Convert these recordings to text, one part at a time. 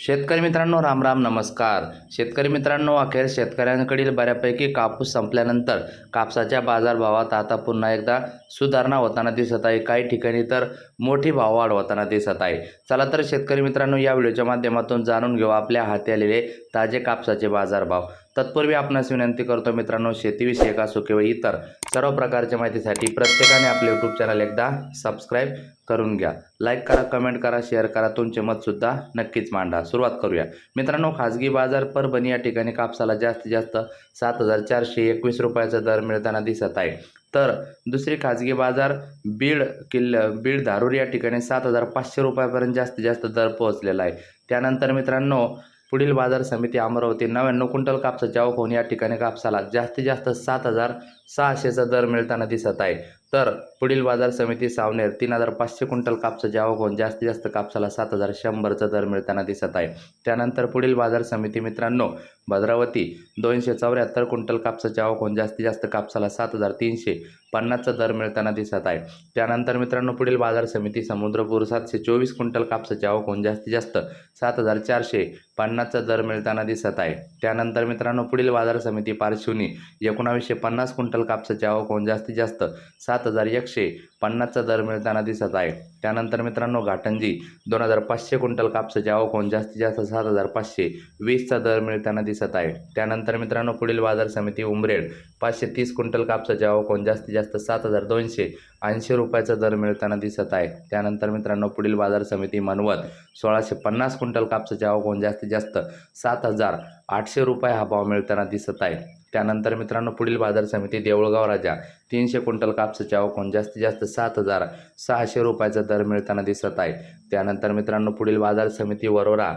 शेतकरी मित्रांनो राम राम नमस्कार. शेतकरी मित्रांनो अखेर शेतकऱ्यांकडील बऱ्यापैकी कापूस संपल्यानंतर कापसाच्या बाजारभावात आता पुन्हा एकदा सुधारणा होताना दिसत आहे. काही ठिकाणी तर मोठी भाववाढ होताना दिसत आहे. चला तर शेतकरी मित्रांनो या व्हिडिओच्या माध्यमातून जाणून घेऊ आपल्या हाती आलेले ताजे कापसाचे बाजारभाव. तत्पूर्वी आपणास विनंती करतो मित्रांनो शेतीविषयक असो किंवा इतर सर्व प्रकारच्या माहितीसाठी प्रत्येकाने आपले यूट्यूब चॅनल एकदा सबस्क्राईब करून घ्या. लाईक करा कमेंट करा शेअर करा तुमचे मतसुद्धा नक्कीच मांडा. सुरुवात करूया. मित्रांनो खाजगी बाजार परभणी या ठिकाणी कापसाला जास्तीत जास्त सात हजार चारशे एकवीस रुपयाचा दर मिळताना दिसत आहे. तर दुसरी खाजगी बाजार बीड किल्ल बीड धारूर या ठिकाणी सात हजार पाचशे रुपयापर्यंत जास्तीत जास्त दर पोहोचलेला आहे. त्यानंतर मित्रांनो पुढील बाजार समिती अमरावती नव्याण्णव क्विंटल कापसाच्या आवक होऊन या ठिकाणी कापसाला जास्तीत जास्त सात हजार सहाशेचा दर मिळताना दिसत आहे. तर पुढील बाजार समिती सावनेर तीन हजार पाचशे क्विंटल कापसाची आवक होऊन जास्तीत जास्त कापसाला सात हजार शंभरचा दर मिळताना दिसत आहे. त्यानंतर पुढील बाजार समिती मित्रांनो भद्रावती दोनशे चौऱ्याहत्तर क्विंटल कापसाची आवक होऊन जास्तीत जास्त कापसाला सात हजार तीनशे पन्नासचा दर मिळताना दिसत आहे. त्यानंतर मित्रांनो पुढील बाजार समिती समुद्रपूर सातशे चोवीस क्विंटल कापसाची आवक होऊन जास्तीत जास्त सात हजार चारशे पन्नासचा दर मिळताना दिसत आहे. त्यानंतर मित्रांनो पुढील बाजार समिती पारशिवनी एकोणावीसशे पन्नास क्विंटल कापसाची आवक होऊन जास्तीत जास्त सात हजार एकशे पन्नासचा दर मिळताना दिसत आहे. त्यानंतर मित्रांनो घाटंजी दोन हजार पाचशे क्विंटल कापसाची आवक होऊन जास्तीत जास्त सात हजार पाचशे वीसचा दर मिळताना दिसत आहे. त्यानंतर मित्रांनो पुढील बाजार समिती उमरेड पाचशे तीस क्विंटल कापसाची आवक होऊन जास्तीत जास्त सात हजार दोनशे ऐंशी रुपयाचा दर मिळताना दिसत आहे. त्यानंतर मित्रांनो पुढील बाजार समिती मनवत सोळाशे पन्नास क्विंटल कापसाची आवक होऊन जास्तीत जास्त सात हजार आठशे रुपये हा भाव मिळताना दिसत आहे. त्यानंतर मित्रांनो पुढील बाजार समिती देऊळगाव राजा. तीनशे क्विंटल कापसाच्या आवक जास्तीत जास्त सात हजार सहाशे रुपयाचा दर मिळताना दिसत आहे. त्यानंतर मित्रांनो पुढील बाजार समिती वरोरा.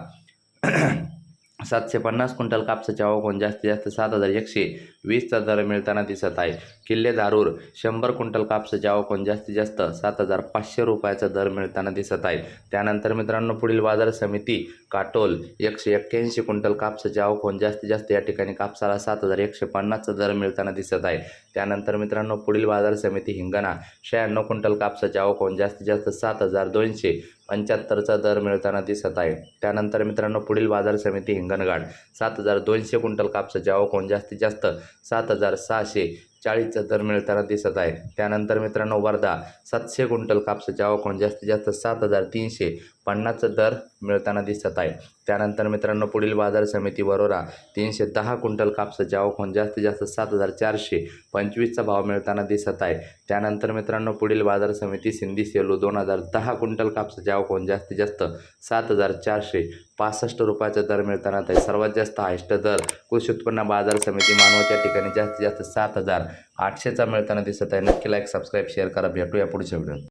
सातशे पन्नास क्विंटल कापसाची आवक जास्तीत जास्त सात हजार एकशे वीसचा दर मिळताना दिसत आहे. किल्ले दारूर शंभर क्विंटल कापसाची आवक जास्तीत जास्त सात हजार पाचशे रुपयाचा दर मिळताना दिसत आहे. त्यानंतर मित्रांनो पुढील बाजार समिती काटोल एकशे एक्क्याऐंशी क्विंटल कापसाची आवक जास्तीत जास्त या ठिकाणी कापसाला सात हजार एकशे पन्नासचा दर मिळताना दिसत आहे. त्यानंतर मित्रांनो पुढील बाजार समिती हिंगणा शहाण्णव क्विंटल कापसाची आवक जास्तीत जास्त सात हजार दोनशे पंच्याहत्तरचा दर मिळताना दिसत आहे. त्यानंतर मित्रांनो पुढील बाजार समिती हिंगणघाट. सात हजार दोनशे क्विंटल कापसाचे आवक होऊन जास्तीत जास्त सात हजार सहाशे चाळीसचा दर मिळताना दिसत आहे त्यानंतर मित्रांनो वर्धा सातशे क्विंटल कापसाच्या आवक जास्तीत जास्त सात हजार तीनशे पन्नासचा दर मिळताना दिसत आहे. त्यानंतर मित्रांनो पुढील बाजार समिती वरोरा तीनशे दहा क्विंटल कापसाच्या आवक होऊन जास्तीत जास्त सात हजार चारशे पंचवीसचा भाव मिळताना दिसत आहे. त्यानंतर मित्रांनो पुढील बाजार समिती सिंधी सेलू दोन हजार दहा क्विंटल कापसाच्या आवक होऊन जास्तीत जास्त सात हजार चारशे पासष्ट रुपयाचा दर मिळताना आहे सर्वात जास्त हायस्ट दर. कृषी उत्पन्न बाजार समिती मानवाच्या ठिकाणी जास्तीत जास्त सात हजार आठशेचा मिळताना दिसत आहे. नक्की लाईक सबस्क्राईब शेअर करा. भेटूया पुढच्या व्हिडिओत